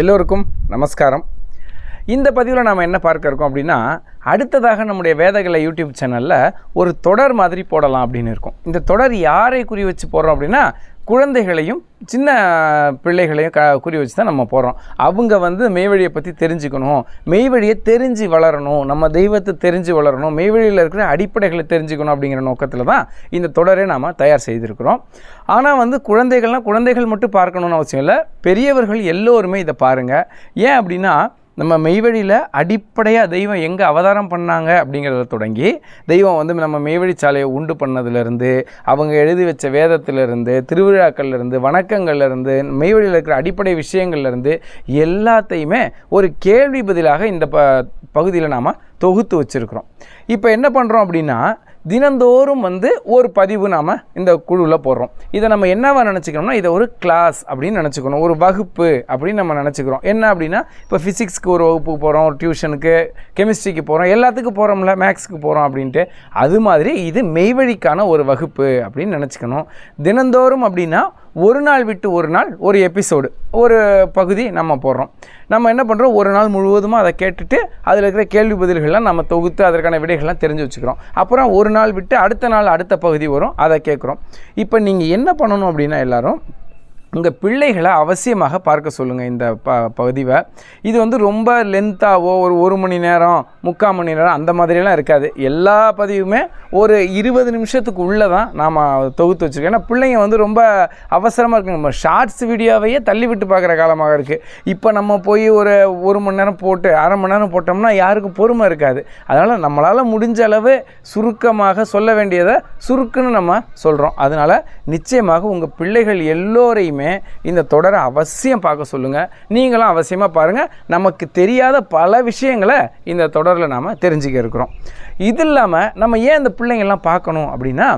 எல்லோருக்கும் நமஸ்காரம். இந்த பதிவில் நாம் என்ன பார்க்க இருக்கோம் அப்படின்னா அடுத்ததாக நம்முடைய வேதகலை யூடியூப் சேனலில் ஒரு தொடர் மாதிரி போடலாம் அப்படின்னு இருக்கும். இந்த தொடர் யாரை குறி வச்சு போடுறோம் அப்படின்னா குழந்தைகளையும் சின்ன பிள்ளைகளையும் க குறி வச்சு தான் நம்ம போகிறோம் அவங்க வந்து மெய்வழியை பற்றி தெரிஞ்சுக்கணும். மெய்வழியை தெரிஞ்சு வளரணும். நம்ம தெய்வத்தை தெரிஞ்சு வளரணும். மெய்வழியில் இருக்கிற அடிப்படைகளை தெரிஞ்சுக்கணும் அப்படிங்கிற நோக்கத்தில் தான் இந்த தொடரை நாம் தயார் செய்திருக்கிறோம். ஆனால் வந்து குழந்தைகள்லாம் குழந்தைகள் மட்டும் பார்க்கணுன்னு அவசியம் இல்லை. பெரியவர்கள் எல்லோருமே இதை பாருங்கள் ஏன் அப்படின்னா நம்ம மெய்வழியில் அடிப்படையாக தெய்வம் எங்கே அவதாரம் பண்ணாங்க அப்படிங்கிறத தொடங்கி தெய்வம் வந்து நம்ம மெய்வழி சாலையை உண்டு பண்ணதுலேருந்து அவங்க எழுதி வச்ச வேதத்திலிருந்து திருவிழாக்கள்லேருந்து வணக்கங்கள்லேருந்து மெய்வழியில் இருக்கிற அடிப்படை விஷயங்கள்லேருந்து எல்லாத்தையுமே ஒரு கேள்வி பதிலாக இந்த ப பகுதியில் நாம் தொகுத்து வச்சுருக்கிறோம். இப்போ என்ன பண்ணுறோம் அப்படின்னா தினந்தோறும் வந்து ஒரு பதிவு நாம் இந்த குழுவில் போடுறோம். இதை நம்ம என்னவா நினச்சிக்கணும்னா இதை ஒரு கிளாஸ் அப்படின்னு நினச்சிக்கணும். ஒரு வகுப்பு அப்படின்னு நம்ம நினச்சிக்கிறோம். என்ன அப்படின்னா இப்போ ஃபிசிக்ஸ்க்கு ஒரு வகுப்புக்கு போகிறோம் ஒரு டியூஷனுக்கு கெமிஸ்ட்ரிக்கு போகிறோம் எல்லாத்துக்கும் போகிறோம்ல மேக்ஸுக்கு போகிறோம் அப்படின்ட்டு. அது மாதிரி இது மெய்வழிக்கான ஒரு வகுப்பு அப்படின்னு நினச்சிக்கணும். தினந்தோறும் அப்படின்னா ஒரு நாள் விட்டு ஒரு நாள் ஒரு எபிசோடு ஒரு பகுதி நம்ம போடுறோம். நம்ம என்ன பண்ணுறோம் ஒரு நாள் முழுவதுமாக அதை கேட்டுட்டு அதில் இருக்கிற கேள்வி பதில்கள்லாம் நம்ம தொகுத்து அதற்கான விடைகள்லாம் தெரிஞ்சு வச்சுக்கிறோம். அப்புறம் ஒரு நாள் விட்டு அடுத்த நாள் அடுத்த பகுதி வரும் அதை கேட்குறோம். இப்போ நீங்கள் என்ன பண்ணணும் அப்படின்னா எல்லோரும் உங்கள் பிள்ளைகளை அவசியமாக பார்க்க சொல்லுங்கள் இந்த ப பதிவை இது வந்து ரொம்ப லென்த்தாவோ ஒரு ஒரு மணி நேரம் முக்கால் மணி நேரம் அந்த மாதிரியெல்லாம் இருக்காது. எல்லா பதிவுமே ஒரு இருபது நிமிஷத்துக்கு உள்ளே தான் நாம் தொகுத்து வச்சுருக்கோம். ஏன்னா பிள்ளைங்க வந்து ரொம்ப அவசரமாக இருக்குங்க. நம்ம ஷார்ட்ஸ் வீடியோவையே தள்ளி விட்டு பார்க்குற காலமாக இருக்குது இப்போ நம்ம போய் ஒரு ஒரு மணி நேரம் போட்டு அரை மணி நேரம் போட்டோம்னா யாருக்கும் பொறுமை இருக்காது. அதனால் நம்மளால் முடிஞ்ச அளவு சுருக்கமாக சொல்ல வேண்டியதை சுருக்குன்னு நம்ம சொல்கிறோம் அதனால் நிச்சயமாக உங்கள் பிள்ளைகள் எல்லோரையுமே இந்த தொடரை அவசியம் பார்க்க சொல்லுங்கள் நீங்களும் அவசியமாக பாருங்கள் நமக்கு தெரியாத பல விஷயங்களை இந்த தொடரில் நாம் தெரிஞ்சுக்க இருக்கிறோம். இது இல்லாமல் நம்ம ஏன் இந்த பிள்ளைங்கள்லாம் பார்க்கணும் அப்படின்னா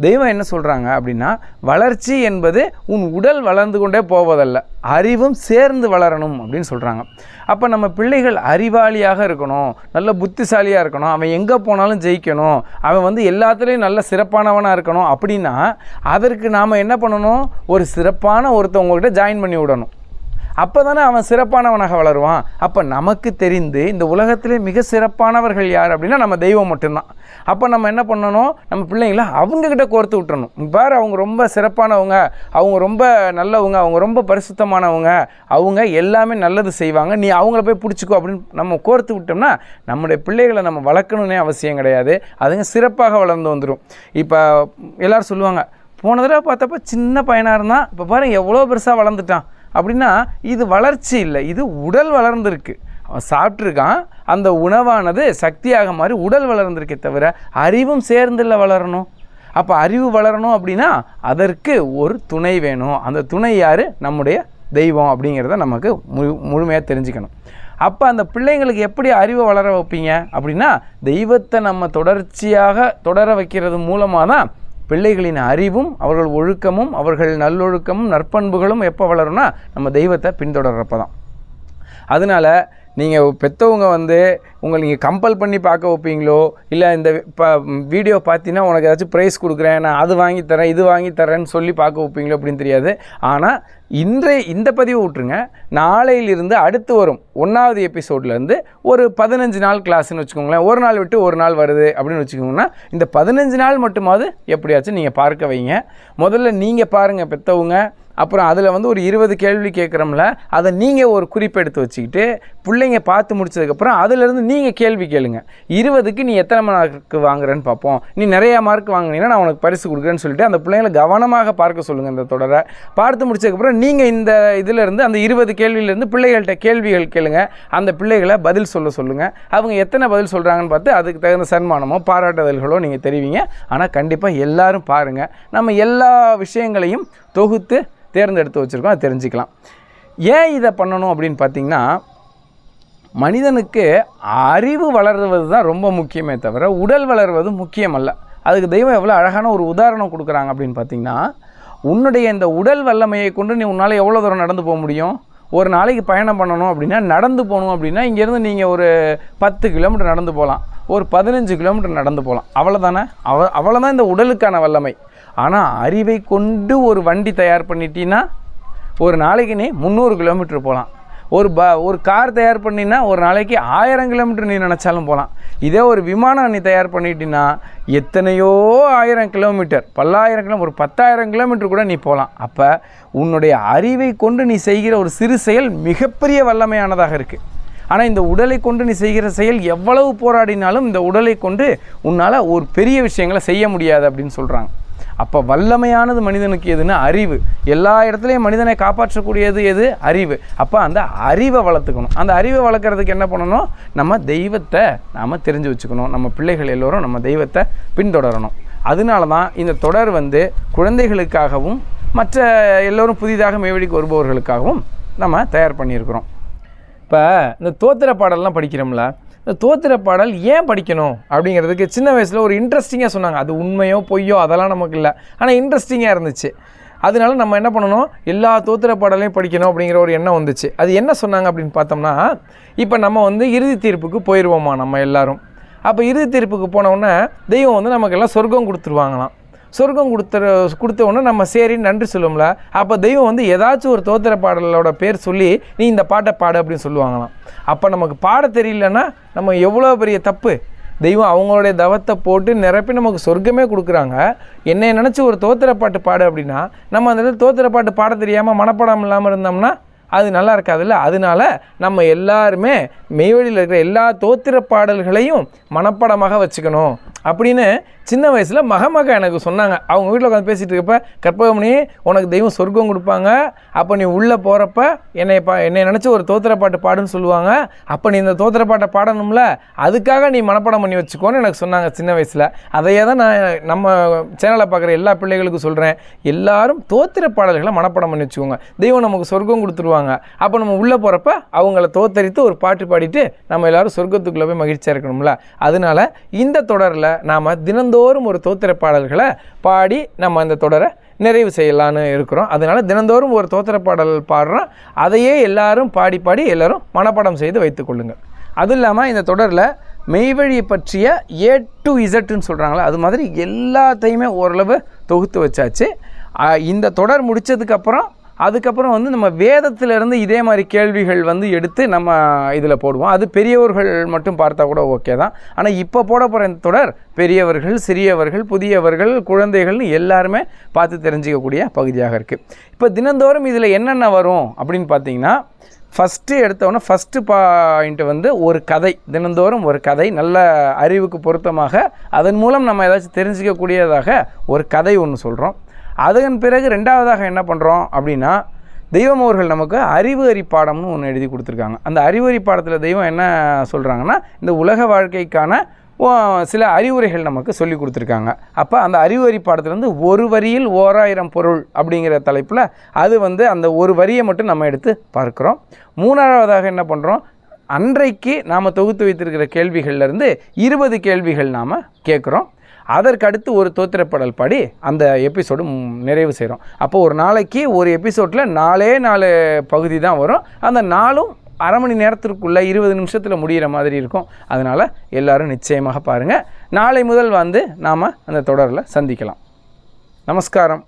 தெய்வம் என்ன சொல்கிறாங்க அப்படின்னா வளர்ச்சி என்பது உன் உடல் வளர்ந்து கொண்டே போவதல்ல அறிவும் சேர்ந்து வளரணும் அப்படின்னு சொல்கிறாங்க அப்போ நம்ம பிள்ளைகள் அறிவாளியாக இருக்கணும் நல்ல புத்திசாலியாக இருக்கணும் அவன் எங்கே போனாலும் ஜெயிக்கணும் அவன் வந்து எல்லாத்துலேயும் நல்ல சிறப்பானவனாக இருக்கணும் அப்படின்னா அதற்கு நாம் என்ன பண்ணணும்? ஒரு சிறப்பான ஒருத்தவங்ககிட்ட ஜாயின் பண்ணி விடணும். அப்போ தானே அவன் சிறப்பானவனாக வளருவான். அப்போ நமக்கு தெரிந்து இந்த உலகத்திலே மிக சிறப்பானவர்கள் யார் அப்படின்னா நம்ம தெய்வம் மட்டும்தான். அப்போ நம்ம என்ன பண்ணணும்? நம்ம பிள்ளைங்கள அவங்கக்கிட்ட கோர்த்து விட்டுறணும். இங்க பாரு அவங்க ரொம்ப சிறப்பானவங்க அவங்க ரொம்ப நல்லவங்க அவங்க ரொம்ப பரிசுத்தமானவங்க அவங்க எல்லாமே நல்லது செய்வாங்க. நீ அவங்கள போய் பிடிச்சிக்கோ அப்படின்னு நம்ம கோர்த்து விட்டோம்னா நம்முடைய பிள்ளைகளை நம்ம வளர்க்கணுன்னே அவசியம் கிடையாது. அதுங்க சிறப்பாக வளர்ந்து வந்துடும் இப்போ எல்லோரும் சொல்லுவாங்க போன தடவை பார்த்தப்ப சின்ன பையனாக இருந்தான். இப்போ பாருங்கள் எவ்வளோ பெருசாக வளர்ந்துட்டான். அப்படின்னா இது வளர்ச்சி இல்லை. இது உடல் வளர்ந்துருக்கு. அவன் சாப்பிட்ருக்கான் அந்த உணவானது சக்தியாக மாறி உடல் வளர்ந்துருக்கே தவிர அறிவும் சேர்ந்தில் வளரணும். அப்போ அறிவு வளரணும் அப்படின்னா அதற்கு ஒரு துணை வேணும். அந்த துணை யார்? நம்முடைய தெய்வம் அப்படிங்கிறத நமக்கு முழு முழுமையாக தெரிஞ்சுக்கணும். அப்போ அந்த பிள்ளைங்களுக்கு எப்படி அறிவை வளர வைப்பீங்க? அப்படின்னா தெய்வத்தை நம்ம தொடர்ச்சியாக தொடர வைக்கிறது மூலமாக தான் பிள்ளைகளின் அறிவும் அவர்கள் ஒழுக்கமும் அவர்கள் நல்லொழுக்கமும் நற்பண்புகளும் எப்போ வளரும்னா நம்ம தெய்வத்தை பின்தொடர்றப்ப தான் அதனால் நீங்கள் பெற்றவங்க வந்து உங்களை நீங்கள் கம்பல் பண்ணி பார்க்க வைப்பீங்களோ? இல்லை இந்த இப்போ வீடியோ பார்த்தீங்கன்னா உனக்கு ஏதாச்சும் ப்ரைஸ் கொடுக்குறேன் நான் அது வாங்கி தரேன் இது வாங்கி தரேன்னு சொல்லி பார்க்க வைப்பீங்களோ அப்படின்னு தெரியாது. ஆனால் இன்றைய இந்த பதிவு விட்ருங்க நாளையிலிருந்து அடுத்து வரும் ஒன்றாவது எபிசோட்லேருந்து ஒரு பதினஞ்சு நாள் கிளாஸ்ன்னு வச்சுக்கோங்களேன். ஒரு நாள் விட்டு ஒரு நாள் வருது அப்படின்னு வச்சுக்கோங்கன்னா இந்த பதினஞ்சு நாள் மட்டுமாவது எப்படியாச்சும் நீங்கள் பார்க்க வைங்க. முதல்ல நீங்கள் பாருங்கள் பெற்றவங்க அப்புறம் அதில் வந்து ஒரு இருபது கேள்வி கேட்குறோம்ல அதை நீங்கள் ஒரு குறிப்பெடுத்து வச்சுக்கிட்டு பிள்ளைங்க பார்த்து முடிச்சதுக்கப்புறம் அதிலேருந்து நீங்கள் கேள்வி கேளுங்க. இருபதுக்கு நீ எத்தனை மார்க்கு வாங்குறேன்னு பார்ப்போம். நீ நிறையா மார்க் வாங்கினீங்கன்னா நான் உனக்கு பரிசு கொடுக்குறேன்னு சொல்லிட்டு அந்த பிள்ளைங்களை கவனமாக பார்க்க சொல்லுங்கள் இந்த தொடரை. பார்த்து முடிச்சதுக்கப்புறம் நீங்கள் இந்த இதிலேருந்து அந்த இருபது கேள்வியிலேருந்து பிள்ளைகள்கிட்ட கேள்விகள் கேளுங்க. அந்த பிள்ளைகளை பதில் சொல்ல சொல்லுங்கள் அவங்க எத்தனை பதில் சொல்கிறாங்கன்னு பார்த்து அதுக்கு தகுந்த சன்மானமோ பாராட்டுதல்களோ நீங்கள் தெரிவிங்க. ஆனால் கண்டிப்பாக எல்லாரும் பாருங்கள் நம்ம எல்லா விஷயங்களையும் தொகுத்து தேர்ந்தெடுத்து வச்சுருக்கோம் அதை தெரிஞ்சுக்கலாம். ஏன் இதை பண்ணணும் அப்படின்னு பார்த்தீங்கன்னா மனிதனுக்கு அறிவு வளர்வது தான் ரொம்ப முக்கியமே தவிர உடல் வளர்வது முக்கியமல்ல. அதுக்கு தெய்வம் எவ்வளோ அழகான ஒரு உதாரணம் கொடுக்குறாங்க அப்படின்னு பார்த்தீங்கன்னா உன்னுடைய இந்த உடல் வல்லமையை கொண்டு நீ உன்னால் எவ்வளோ தூரம் நடந்து போக முடியும்? ஒரு நாளைக்கு பயணம் பண்ணணும் அப்படின்னா நடந்து போகணும் அப்படின்னா இங்கேருந்து நீங்கள் ஒரு பத்து கிலோமீட்டர் நடந்து போகலாம். ஒரு பதினஞ்சு கிலோமீட்டர் நடந்து போகலாம். அவ்வளோதானே அவ அவ்வளோதான் இந்த உடலுக்கான வல்லமை. ஆனால் அறிவை கொண்டு ஒரு வண்டி தயார் பண்ணிட்டீங்கன்னா ஒரு நாளைக்கு நீ முந்நூறு கிலோமீட்டர் போகலாம் ஒரு ப ஒரு கார் தயார் பண்ணினா ஒரு நாளைக்கு ஆயிரம் கிலோமீட்டர் நீ நினச்சாலும் போகலாம் இதே ஒரு விமானம் நீ தயார் பண்ணிட்டின்னா எத்தனையோ ஆயிரம் கிலோமீட்டர் பல்லாயிரம் கிலோ ஒரு பத்தாயிரம் கிலோமீட்டர் கூட நீ போகலாம் அப்போ உன்னுடைய அறிவை கொண்டு நீ செய்கிற ஒரு சிறு செயல் மிகப்பெரிய வல்லமையானதாக இருக்குது ஆனால் இந்த உடலை கொண்டு நீ செய்கிற செயல் எவ்வளவு போராடினாலும் இந்த உடலை கொண்டு உன்னால் ஒரு பெரிய விஷயங்களை செய்ய முடியாது அப்படின்னு சொல்கிறாங்க அப்போ வல்லமையானது மனிதனுக்கு எதுன்னா அறிவு. எல்லா இடத்துலையும் மனிதனை காப்பாற்றக்கூடியது எது? அறிவு. அப்போ அந்த அறிவை வளர்த்துக்கணும். அந்த அறிவை வளர்க்குறதுக்கு என்ன பண்ணணும்? நம்ம தெய்வத்தை நாம் தெரிஞ்சு வச்சுக்கணும். நம்ம பிள்ளைகள் எல்லோரும் நம்ம தெய்வத்தை பின்தொடரணும். அதனால தான் இந்த தொடர் வந்து குழந்தைகளுக்காகவும் மற்ற எல்லோரும் புதிதாக மேவெடிக்கு வருபவர்களுக்காகவும் நம்ம தயார் பண்ணியிருக்கிறோம். இப்போ இந்த தோத்திர பாடல்லாம் படிக்கிறோம்ல. இந்த தோத்திர பாடல் ஏன் படிக்கணும் அப்படிங்கிறதுக்கு சின்ன வயசில் ஒரு இன்ட்ரெஸ்டிங்காக சொன்னாங்க. அது உண்மையோ பொய்யோ அதெல்லாம் நமக்கு இல்லை. ஆனால் இன்ட்ரெஸ்டிங்காக இருந்துச்சு. அதனால நம்ம என்ன பண்ணணும்? எல்லா தோத்திர பாடலையும் படிக்கணும் அப்படிங்கிற ஒரு எண்ணம் வந்துச்சு. அது என்ன சொன்னாங்க அப்படின்னு பார்த்தோம்னா இப்போ நம்ம வந்து இறுதி தீர்ப்புக்கு போயிடுவோமா நம்ம எல்லோரும்? அப்போ இறுதி தீர்ப்புக்கு போனவுடனே தெய்வம் வந்து நமக்கெல்லாம் சொர்க்கம் கொடுத்துருவாங்களாம். சொர்க்கம் கொடுத்துற கொடுத்த உடனே நம்ம சரி நன்றி சொல்லுவோம்ல அப்போ தெய்வம் வந்து ஏதாச்சும் ஒரு தோத்திர பாடலோட பேர் சொல்லி நீ இந்த பாட்டை பாடு அப்படின்னு சொல்லுவாங்களாம். அப்போ நமக்கு பாட தெரியலன்னா நம்ம எவ்வளோ பெரிய தப்பு? தெய்வம் அவங்களுடைய தவத்தை போட்டு நிரப்பி நமக்கு சொர்க்கமே கொடுக்குறாங்க. என்னை நினச்சி ஒரு தோத்திர பாட்டு பாடு அப்படின்னா நம்ம அந்த இடத்துல தோத்திர பாட்டு பாட தெரியாமல் மனப்பாடம் இல்லாமல் இருந்தோம்னா அது நல்லா இருக்காதுல்ல? அதனால நம்ம எல்லாருமே மெய்வழியில் இருக்கிற எல்லா தோத்திர பாடல்களையும் மனப்பாடமாக வச்சுக்கணும். அப்படின்னு சின்ன வயசில் மகமக எனக்கு சொன்னாங்க. அவங்க வீட்டில் உட்காந்து பேசிகிட்டு இருக்கப்ப கற்பகமணி உனக்கு தெய்வம் சொர்க்கம் கொடுப்பாங்க. அப்போ நீ உள்ளே போகிறப்ப என்னை பா என்னை நினச்சி ஒரு தோத்திர பாட்டு பாடுன்னு சொல்லுவாங்க. அப்போ நீ இந்த தோத்திர பாட்டை பாடணும்ல அதுக்காக நீ மனப்பாடம் பண்ணி வச்சுக்கோன்னு எனக்கு சொன்னாங்க சின்ன வயசில். அதையே தான் நான் நம்ம சேனலை பார்க்குற எல்லா பிள்ளைகளுக்கும் சொல்கிறேன் எல்லாரும் தோத்திர பாடல்களை மனப்பாடம் பண்ணி வச்சுக்கோங்க. தெய்வம் நமக்கு சொர்க்கம் கொடுத்துருவாங்க. அப்போ நம்ம உள்ளே போகிறப்ப அவங்கள தோத்தரித்து ஒரு பாட்டு பாடிட்டு நம்ம எல்லாரும் சொர்க்கத்துக்குள்ளே போய் மகிழ்ச்சியாக இருக்கணும்ல. அதனால இந்த தொடரில் நாம் தினந்தோறும் ஒரு தோத்திர பாடல்களை பாடி நம்ம அந்த தொடரை நிறைவு செய்யலான்னு இருக்கிறோம். அதனால் தினந்தோறும் ஒரு தோத்திர பாடல் பாடுறோம். அதையே எல்லாரும் பாடி பாடி எல்லாரும் மனப்பாடம் செய்து வைத்துக்கொள்ளுங்கள் அதுவும் இல்லாமல் இந்த தொடரில் மெய்வழியை பற்றிய ஏ டு இசட்டுன்னு சொல்கிறாங்களா அது மாதிரி எல்லாத்தையுமே ஓரளவு தொகுத்து வச்சாச்சு. இந்த தொடர் முடித்ததுக்கப்புறம் அதுக்கப்புறம் வந்து நம்ம வேதத்திலேருந்து இதே மாதிரி கேள்விகள் வந்து எடுத்து நம்ம இதில் போடுவோம். அது பெரியவர்கள் மட்டும் பார்த்தா கூட ஓகே தான். ஆனால் இப்போ போட போகிற இந்த தொடர். பெரியவர்கள் சிறியவர்கள் புதியவர்கள் குழந்தைகள்னு எல்லாருமே பார்த்து தெரிஞ்சிக்கக்கூடிய பகுதியாக இருக்குது இப்போ தினந்தோறும் இதில் என்னென்ன வரும் அப்படின்னு பார்த்தீங்கன்னா ஃபஸ்ட்டு எடுத்தோன்னே ஃபஸ்ட்டு பாயிண்ட் வந்து ஒரு கதை. தினந்தோறும் ஒரு கதை. நல்ல அறிவுக்கு பொருத்தமாக அதன் மூலம் நம்ம ஏதாச்சும் தெரிஞ்சிக்கக்கூடியதாக ஒரு கதை ஒன்று சொல்கிறோம் அதன் பிறகு ரெண்டாவதாக என்ன பண்ணுறோம் அப்படின்னா தெய்வம் அவர்கள் நமக்கு அறிவு அறி பாடம்னு ஒன்று எழுதி கொடுத்துருக்காங்க. அந்த அறிவு அறி பாடத்தில் தெய்வம் என்ன சொல்கிறாங்கன்னா இந்த உலக வாழ்க்கைக்கான ஓ, சில அறிவுரைகள் நமக்கு சொல்லி கொடுத்துருக்காங்க. அப்போ அந்த அறிவுரை பாடத்துலேருந்து ஒரு வரியில் ஓராயிரம் பொருள் அப்படிங்கிற தலைப்பில் அது வந்து அந்த ஒரு வரியை மட்டும் நம்ம எடுத்து பார்க்குறோம். மூணாவதாக என்ன பண்ணுறோம் அன்றைக்கு நாம் தொகுத்து வைத்திருக்கிற கேள்விகள்லேருந்து இருபது கேள்விகள் நாம் கேட்குறோம். அதற்கடுத்து ஒரு தோத்திரப்படல் பாடி அந்த எபிசோடு நிறைவு செய்கிறோம் அப்போ ஒரு நாளைக்கு ஒரு எபிசோடில் நாலே நாலு பகுதி தான் வரும். அந்த நாளும் அரை மணி நேரத்திற்குள்ளே இருபது நிமிஷத்தில் முடிகிற மாதிரி இருக்கும். அதனால் எல்லாரும் நிச்சயமாக பாருங்கள் நாளை முதல் வந்து நாம் அந்த தொடரில் சந்திக்கலாம். நமஸ்காரம்.